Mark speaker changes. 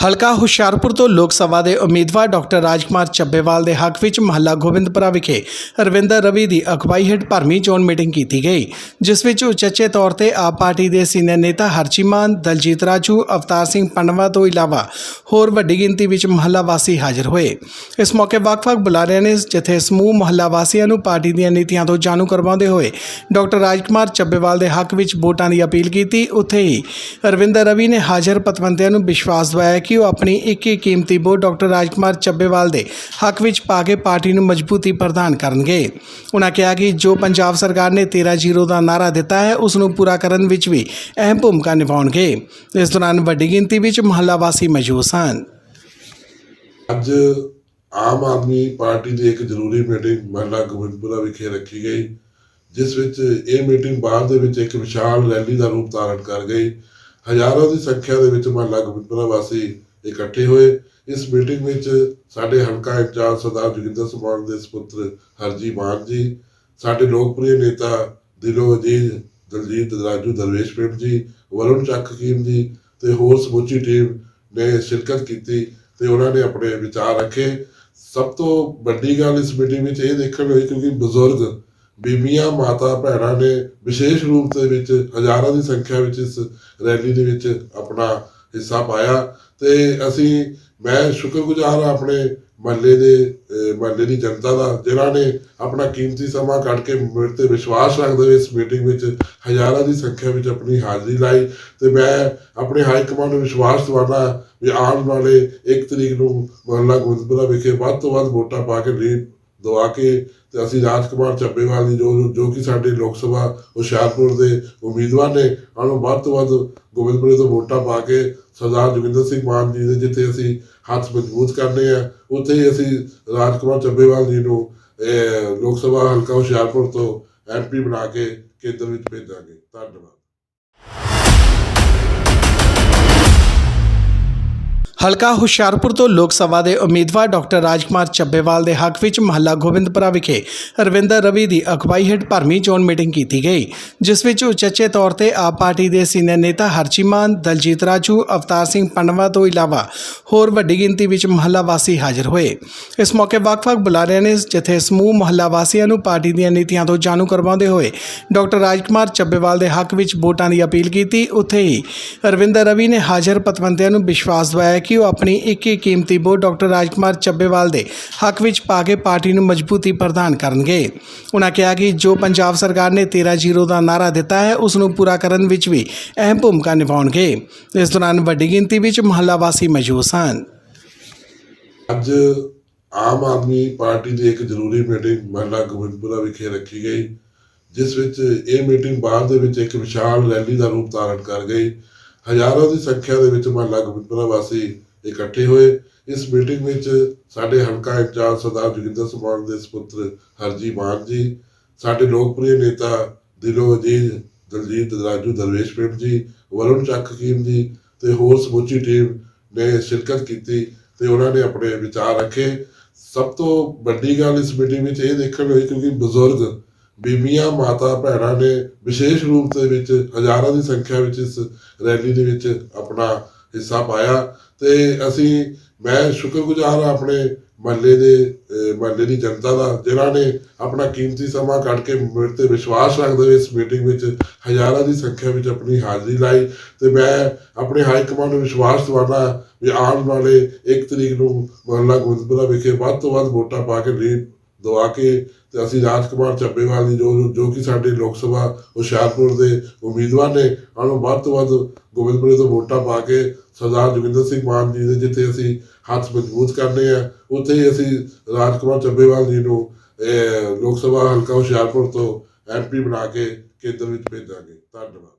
Speaker 1: ਹਲਕਾ ਹੁਸ਼ਿਆਰਪੁਰ ਤੋਂ ਲੋਕ ਸਭਾ ਦੇ ਉਮੀਦਵਾਰ ਡਾਕਟਰ ਰਾਜਕੁਮਾਰ ਚੱਬੇਵਾਲ ਦੇ ਹੱਕ ਵਿੱਚ ਮਹੱਲਾ ਗੋਬਿੰਦਪੁਰਾ ਵਿਖੇ ਰਵਿੰਦਰ ਰਵੀ ਦੀ ਅਗਵਾਈ ਹੇਠ ਭਰਮੀ ਚੋਣ ਮੀਟਿੰਗ ਕੀਤੀ ਗਈ, ਜਿਸ ਵਿੱਚ ਉਚੇਚੇ ਤੌਰ ਤੇ ਆਪ ਪਾਰਟੀ ਦੇ ਸੀਨੀਅਰ ਨੇਤਾ ਹਰਚੀਮਾਨ, ਦਲਜੀਤ ਰਾਜੂ, ਅਵਤਾਰ ਸਿੰਘ ਪੰਡਵਾ ਤੋਂ ਇਲਾਵਾ ਹੋਰ ਵੱਡੀ ਗਿਣਤੀ ਵਿੱਚ ਮਹੱਲਾ ਵਾਸੀ ਹਾਜ਼ਰ ਹੋਏ। ਇਸ ਮੌਕੇ ਵੱਖ-ਵੱਖ ਬੁਲਾਰਿਆਂ ਨੇ ਜਿੱਥੇ ਸਮੂਹ ਮਹੱਲਾ ਵਾਸੀਆਂ ਨੂੰ ਪਾਰਟੀ ਦੀਆਂ ਨੀਤੀਆਂ ਤੋਂ ਜਾਣੂ ਕਰਵਾਉਂਦੇ ਹੋਏ ਡਾਕਟਰ ਰਾਜਕੁਮਾਰ ਚੱਬੇਵਾਲ ਦੇ ਹੱਕ ਵਿੱਚ ਵੋਟਾਂ ਦੀ ਅਪੀਲ ਕੀਤੀ, ਉੱਥੇ ਹੀ ਰਵਿੰਦਰ ਰਵੀ ਨੇ ਹਾਜ਼ਰ ਪਤਵੰਤਿਆਂ ਨੂੰ ਵਿਸ਼ਵਾਸ ਦਿਵਾਇਆ ਕਿ ਉਹ ਆਪਣੀ ਇੱਕ ਇੱਕ ਕੀਮਤੀ ਵੋਟ ਡਾਕਟਰ ਰਾਜਕੁਮਾਰ ਚੱਬੇਵਾਲ ਦੇ ਹੱਕ ਵਿੱਚ ਪਾ ਕੇ ਪਾਰਟੀ ਨੂੰ ਮਜ਼ਬੂਤੀ ਪ੍ਰਦਾਨ ਕਰਨਗੇ। ਉਨ੍ਹਾਂ ਕਿਹਾ ਕਿ ਜੋ ਪੰਜਾਬ ਸਰਕਾਰ ਨੇ 13-0 ਦਾ ਨਾਰਾ ਦਿੱਤਾ ਹੈ, ਉਸ ਨੂੰ ਪੂਰਾ ਕਰਨ ਵਿੱਚ ਵੀ ਅਹਿਮ ਭੂਮਿਕਾ ਨਿਭਾਉਣਗੇ। ਇਸ ਦੌਰਾਨ ਵੱਡੀ ਗਿਣਤੀ ਵਿੱਚ ਮਹੱਲਾ ਵਾਸੀ ਮੌਜੂਦ ਸਨ।
Speaker 2: ਅੱਜ ਆਮ ਆਦਮੀ ਪਾਰਟੀ ਦੀ ਇੱਕ ਜ਼ਰੂਰੀ ਮੀਟਿੰਗ ਮਹੱਲਾ ਗੋਬਿੰਦਪੁਰਾ ਵਿਖੇ ਰੱਖੀ ਗਈ, ਜਿਸ ਵਿੱਚ ਇਹ ਮੀਟਿੰਗ ਬਾਅਦ ਦੇ ਵਿੱਚ ਇੱਕ ਵਿਸ਼ਾਲ ਰੈਲੀ ਦਾ ਰੂਪ ਧਾਰਨ ਕਰ ਗਈ। ਹਜ਼ਾਰਾਂ ਦੀ ਸੰਖਿਆ ਦੇ ਵਿੱਚ ਮਹੱਲਾ ਗੋਬਿੰਦਪੁਰਾ ਵਾਸੀ ਇਕੱਠੇ ਹੋਏ। ਇਸ ਮੀਟਿੰਗ ਵਿੱਚ ਸਾਡੇ ਹਲਕਾ ਇੰਚਾਰਜ ਸਰਦਾਰ ਜੋਗਿੰਦਰ ਸਮਾਨ ਦੇ ਸੁਪੁੱਤਰ ਹਰਜੀ ਮਾਨ ਜੀ, ਸਾਡੇ ਲੋਕਪ੍ਰਿਯ ਨੇਤਾ ਦਿਲੋ ਅਜੀਜ਼ ਦਲਜੀਤ ਰਾਜੂ ਦਰਵੇਸ਼ ਪਿੰਡ ਜੀ, ਵਰੁਣ ਚੱਕ ਜੀ ਤੇ ਹੋਰ ਸਮੁੱਚੀ ਟੀਮ ਨੇ ਸ਼ਿਰਕਤ ਕੀਤੀ ਤੇ ਉਹਨਾਂ ਨੇ ਆਪਣੇ ਵਿਚਾਰ ਰੱਖੇ। ਸਭ ਤੋਂ ਵੱਡੀ ਗੱਲ ਇਸ ਮੀਟਿੰਗ ਵਿੱਚ ਇਹ ਦੇਖਣ ਨੂੰ ਕਿਉਂਕਿ ਬਜ਼ੁਰਗ ਬੀਬੀਆਂ, ਮਾਤਾ, ਭੈਣਾਂ ਨੇ ਵਿਸ਼ੇਸ਼ ਰੂਪ ਦੇ ਵਿੱਚ ਹਜ਼ਾਰਾਂ ਦੀ ਸੰਖਿਆ ਵਿੱਚ ਇਸ ਰੈਲੀ ਦੇ ਵਿੱਚ ਆਪਣਾ ਹਿੱਸਾ ਪਾਇਆ ਤੇ ਅਸੀਂ, ਮੈਂ ਸ਼ੁਕਰਗੁਜ਼ਾਰ ਹਾਂ ਆਪਣੇ ਮਹੱਲੇ ਦੇ ਮਹੱਲੇ ਦੀ ਜਨਤਾ ਦਾ, ਜਿਨ੍ਹਾਂ ਨੇ ਆਪਣਾ ਕੀਮਤੀ ਸਮਾਂ ਕੱਢ ਕੇ ਮੇਰੇ ਤੇ ਵਿਸ਼ਵਾਸ ਰੱਖਦੇ ਹੋਏ ਇਸ ਮੀਟਿੰਗ ਵਿੱਚ ਹਜ਼ਾਰਾਂ ਦੀ ਸੰਖਿਆ ਵਿੱਚ ਆਪਣੀ ਹਾਜ਼ਰੀ ਲਾਈ ਤੇ ਮੈਂ ਆਪਣੇ ਹਾਈ ਕਮਾਂਡ ਨੂੰ ਵਿਸ਼ਵਾਸ ਦਿਵਾਉਣਾ ਵੀ ਆਉਣ ਵਾਲੇ 1 ਤਰੀਕ ਨੂੰ ਮਹੱਲਾ ਗੋਬਿੰਦਪੁਰਾ ਵਿਖੇ ਵੱਧ ਤੋਂ ਵੱਧ ਵੋਟਾਂ ਪਾ ਕੇ ਲੀਡ ਦਵਾ ਕੇ ਤੇ ਅਸੀਂ ਰਾਜ ਕੁਮਾਰ ਚੱਬੇਵਾਲ ਦੀ ਜੋ ਜੋ ਕਿ ਸਾਡੇ ਲੋਕ ਸਭਾ ਹੁਸ਼ਿਆਰਪੁਰ ਦੇ ਉਮੀਦਵਾਰ ਨੇ ਉਹਨਾਂ ਨੂੰ ਵੱਧ ਤੋਂ ਵੱਧ ਗੋਬਿੰਦਪੁਰੇ ਤੋਂ ਵੋਟਾਂ ਪਾ ਕੇ ਸਰਦਾਰ ਜੋਗਿੰਦਰ ਸਿੰਘ ਮਾਨ ਜੀ ਦੇ ਜਿੱਥੇ ਅਸੀਂ ਹੱਥ ਮਜ਼ਬੂਤ ਕਰਨੇ ਆ, ਉੱਥੇ ਹੀ ਅਸੀਂ ਰਾਜ ਕੁਮਾਰ ਚੱਬੇਵਾਲ ਜੀ ਨੂੰ ਲੋਕ ਸਭਾ ਹਲਕਾ ਹੁਸ਼ਿਆਰਪੁਰ ਤੋਂ ਐਮਪੀ ਬਣਾ ਕੇ ਕੇਂਦਰ ਵਿੱਚ ਭੇਜਾਂਗੇ। ਧੰਨਵਾਦ।
Speaker 1: ਹਲਕਾ ਹੁਸ਼ਿਆਰਪੁਰ ਤੋਂ ਲੋਕ ਸਭਾ ਦੇ ਉਮੀਦਵਾਰ ਡਾਕਟਰ ਰਾਜਕੁਮਾਰ ਚੱਬੇਵਾਲ ਦੇ ਹੱਕ ਵਿੱਚ ਮਹੱਲਾ ਗੋਬਿੰਦਪੁਰਾ ਵਿਖੇ ਰਵਿੰਦਰ ਰਵੀ ਦੀ ਅਗਵਾਈ ਹੇਠ ਭਰਮੀ ਚੋਣ ਮੀਟਿੰਗ ਕੀਤੀ ਗਈ, ਜਿਸ ਵਿੱਚ ਉਚੇਚੇ ਤੌਰ ਤੇ ਆਪ ਪਾਰਟੀ ਦੇ ਸੀਨੀਅਰ ਨੇਤਾ ਹਰਚੀਮਾਨ, ਦਲਜੀਤ ਰਾਜੂ, ਅਵਤਾਰ ਸਿੰਘ ਪੰਡਵਾ ਤੋਂ ਇਲਾਵਾ ਹੋਰ ਵੱਡੀ ਗਿਣਤੀ ਵਿੱਚ ਮਹੱਲਾ ਵਾਸੀ ਹਾਜ਼ਰ ਹੋਏ। ਇਸ ਮੌਕੇ ਵੱਖ-ਵੱਖ ਬੁਲਾਰਿਆਂ ਨੇ ਜਿੱਥੇ ਸਮੂਹ ਮਹੱਲਾ ਵਾਸੀਆਂ ਨੂੰ ਪਾਰਟੀ ਦੀਆਂ ਨੀਤੀਆਂ ਤੋਂ ਜਾਣੂ ਕਰਵਾਉਂਦੇ ਹੋਏ ਡਾਕਟਰ ਰਾਜਕੁਮਾਰ ਚੱਬੇਵਾਲ ਦੇ ਹੱਕ ਵਿੱਚ ਵੋਟਾਂ ਦੀ ਅਪੀਲ ਕੀਤੀ, ਉੱਥੇ ਹੀ ਰਵਿੰਦਰ ਰਵੀ ਨੇ ਹਾਜ਼ਰ ਪਤਵੰਤਿਆਂ ਨੂੰ ਵਿਸ਼ਵਾਸ ਦਿਵਾਇਆ ਕਿ ਉਹ ਆਪਣੀ ਇੱਕ ਇੱਕ ਕੀਮਤੀ ਵੋਟ ਡਾਕਟਰ ਰਾਜਕੁਮਾਰ ਚੱਬੇਵਾਲ ਦੇ ਹੱਕ ਵਿੱਚ ਪਾ ਕੇ ਪਾਰਟੀ ਨੂੰ ਮਜ਼ਬੂਤੀ ਪ੍ਰਦਾਨ ਕਰਨਗੇ। ਉਨ੍ਹਾਂ ਕਿਹਾ ਕਿ ਜੋ ਪੰਜਾਬ ਸਰਕਾਰ ਨੇ 13-0 ਦਾ ਨਾਰਾ ਦਿੱਤਾ ਹੈ, ਉਸ ਨੂੰ ਪੂਰਾ ਕਰਨ ਵਿੱਚ ਵੀ ਅਹਿਮ ਭੂਮਿਕਾ ਨਿਭਾਉਣਗੇ। ਇਸ ਦੌਰਾਨ ਵੱਡੀ ਗਿਣਤੀ ਵਿੱਚ ਮਹੱਲਾ ਵਾਸੀ ਮੌਜੂਦ ਸਨ।
Speaker 2: ਅੱਜ ਆਮ ਆਦਮੀ ਪਾਰਟੀ ਦੀ ਇੱਕ ਜ਼ਰੂਰੀ ਮੀਟਿੰਗ ਮਹੱਲਾ ਗੋਬਿੰਦਪੁਰਾ ਵਿਖੇ ਰੱਖੀ ਗਈ, ਜਿਸ ਵਿੱਚ ਇਹ ਮੀਟਿੰਗ ਬਾਅਦ ਦੇ ਵਿੱਚ ਇੱਕ ਵਿਸ਼ਾਲ ਰੈਲੀ ਦਾ ਰੂਪ ਧਾਰਨ ਕਰ ਗਈ। ਹਜ਼ਾਰਾਂ ਦੀ ਸੰਖਿਆ ਦੇ ਵਿੱਚ ਮਹੱਲਾ ਗੋਬਿੰਦਪੁਰਾ ਵਾਸੀ ਇਕੱਠੇ ਹੋਏ। ਇਸ ਮੀਟਿੰਗ ਵਿੱਚ ਸਾਡੇ ਹਲਕਾ ਇੰਚਾਰਜ ਸਰਦਾਰ ਜੋਗਿੰਦਰ ਸਮਾਨ ਦੇ ਸੁਪੁੱਤਰ ਹਰਜੀ ਮਾਨ ਜੀ, ਸਾਡੇ ਲੋਕਪ੍ਰਿਯ ਨੇਤਾ ਦਿਲੋ ਅਜੀਜ਼ ਦਲਜੀਤ ਰਾਜੂ ਦਰਵੇਸ਼ ਪਿੰਡ ਜੀ, ਵਰੁਣ ਚੱਕ ਜੀ ਤੇ ਹੋਰ ਸਮੁੱਚੀ ਟੀਮ ਨੇ ਸ਼ਿਰਕਤ ਕੀਤੀ ਤੇ ਉਹਨਾਂ ਨੇ ਆਪਣੇ ਵਿਚਾਰ ਰੱਖੇ। ਸਭ ਤੋਂ ਵੱਡੀ ਗੱਲ ਇਸ ਮੀਟਿੰਗ ਵਿੱਚ ਇਹ ਦੇਖਣ ਨੂੰ ਕਿਉਂਕਿ ਬਜ਼ੁਰਗ ਬੀਬੀਆਂ, ਮਾਤਾ, ਭੈਣਾਂ ਨੇ ਵਿਸ਼ੇਸ਼ ਰੂਪ ਦੇ ਵਿੱਚ ਹਜ਼ਾਰਾਂ ਦੀ ਸੰਖਿਆ ਵਿੱਚ ਇਸ ਰੈਲੀ ਦੇ ਵਿੱਚ ਆਪਣਾ ਹਿੱਸਾ ਪਾਇਆ ਤੇ ਅਸੀਂ, ਮੈਂ ਸ਼ੁਕਰਗੁਜ਼ਾਰ ਹਾਂ ਆਪਣੇ ਮਹੱਲੇ ਦੇ ਮਹੱਲੇ ਦੀ ਜਨਤਾ ਦਾ, ਜਿਨ੍ਹਾਂ ਨੇ ਆਪਣਾ ਕੀਮਤੀ ਸਮਾਂ ਕੱਢ ਕੇ ਮੇਰੇ ਤੇ ਵਿਸ਼ਵਾਸ ਰੱਖਦੇ ਹੋਏ ਇਸ ਮੀਟਿੰਗ ਵਿੱਚ ਹਜ਼ਾਰਾਂ ਦੀ ਸੰਖਿਆ ਵਿੱਚ ਆਪਣੀ ਹਾਜ਼ਰੀ ਲਾਈ ਤੇ ਮੈਂ ਆਪਣੇ ਹਾਈ ਕਮਾਂਡ ਨੂੰ ਵਿਸ਼ਵਾਸ ਦਿਵਾਉਣਾ ਵੀ ਆਉਣ ਵਾਲੇ 1 ਤਰੀਕ ਨੂੰ ਮਹੱਲਾ ਗੁਰਦੁਆਰਾ ਵਿਖੇ ਵੱਧ ਤੋਂ ਵੱਧ ਵੋਟਾਂ ਪਾ ਕੇ ਲੀਡ ਦਵਾ ਕੇ ਤੇ ਅਸੀਂ ਰਾਜ ਕੁਮਾਰ ਚੱਬੇਵਾਲ ਦੀ ਜੋ ਜੋ ਕਿ ਸਾਡੇ ਲੋਕ ਸਭਾ ਹੁਸ਼ਿਆਰਪੁਰ ਦੇ ਉਮੀਦਵਾਰ ਨੇ ਉਹਨੂੰ ਵੱਧ ਤੋਂ ਵੱਧ ਗੋਬਿੰਦਪੁਰੇ ਤੋਂ ਵੋਟਾਂ ਪਾ ਕੇ ਸਰਦਾਰ ਜੋਗਿੰਦਰ ਸਿੰਘ ਮਾਨ ਜੀ ਦੇ ਜਿੱਥੇ ਅਸੀਂ ਹੱਥ ਮਜ਼ਬੂਤ ਕਰਨੇ ਆ, ਉੱਥੇ ਹੀ ਅਸੀਂ ਰਾਜ ਕੁਮਾਰ ਚੱਬੇਵਾਲ ਜੀ ਨੂੰ ਲੋਕ ਸਭਾ ਹਲਕਾ ਹੁਸ਼ਿਆਰਪੁਰ ਤੋਂ ਐਮਪੀ ਬਣਾ ਕੇ ਕੇਂਦਰ ਵਿੱਚ ਭੇਜਾਂਗੇ। ਧੰਨਵਾਦ।